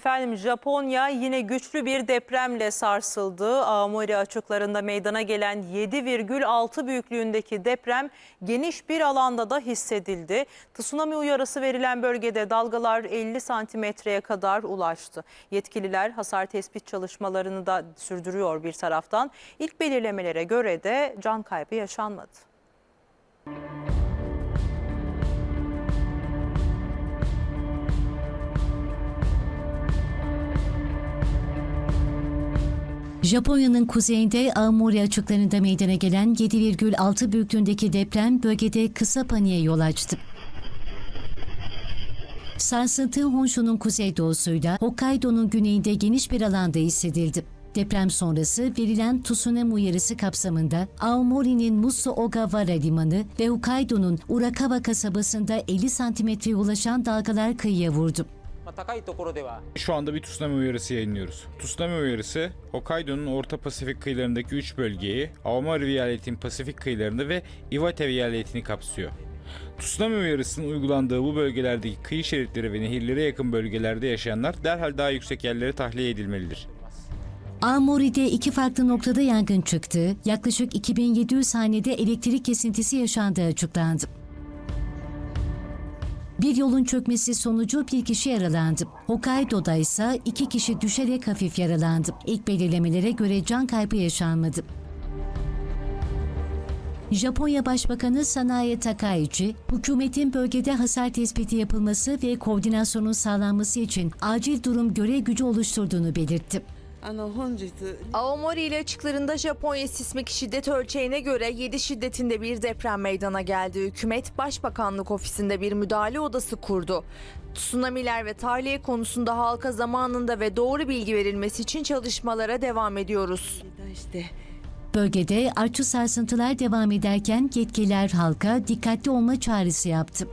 Efendim Japonya yine güçlü bir depremle sarsıldı. Aomori açıklarında meydana gelen 7,6 büyüklüğündeki deprem geniş bir alanda da hissedildi. Tsunami uyarısı verilen bölgede dalgalar 50 santimetreye kadar ulaştı. Yetkililer hasar tespit çalışmalarını da sürdürüyor bir taraftan. İlk belirlemelere göre de can kaybı yaşanmadı. Japonya'nın kuzeyinde Aomori açıklarında meydana gelen 7,6 büyüklüğündeki deprem bölgede kısa paniğe yol açtı. Sarsıntı Honshu'nun kuzeydoğusuyla Hokkaido'nun güneyinde geniş bir alanda hissedildi. Deprem sonrası verilen tsunami uyarısı kapsamında Aomori'nin Musu Ogawara limanı ve Hokkaido'nun Urakawa kasabasında 50 santimetreye ulaşan dalgalar kıyıya vurdu. Şu anda bir tsunami uyarısı yayınlıyoruz. Tsunami uyarısı Hokkaido'nun Orta Pasifik kıyılarındaki 3 bölgeyi, Aomori viyaletinin Pasifik kıyılarını ve Iwate viyaletini kapsıyor. Tsunami uyarısının uygulandığı bu bölgelerdeki kıyı şeritleri ve nehirlere yakın bölgelerde yaşayanlar derhal daha yüksek yerlere tahliye edilmelidir. Amori'de iki farklı noktada yangın çıktı. Yaklaşık 2700 hanede elektrik kesintisi yaşandığı açıklandı. Bir yolun çökmesi sonucu bir kişi yaralandı. Hokkaido'da ise iki kişi düşerek hafif yaralandı. İlk belirlemelere göre can kaybı yaşanmadı. Japonya Başbakanı Sanae Takaichi, hükümetin bölgede hasar tespiti yapılması ve koordinasyonun sağlanması için acil durum görev gücü oluşturduğunu belirtti. Aomori ile açıklarında Japonya sismik şiddet ölçeğine göre 7 şiddetinde bir deprem meydana geldi. Hükümet Başbakanlık ofisinde bir müdahale odası kurdu. Tsunamiler ve tahliye konusunda halka zamanında ve doğru bilgi verilmesi için çalışmalara devam ediyoruz. Bölgede artçı sarsıntılar devam ederken yetkililer halka dikkatli olma çağrısı yaptı.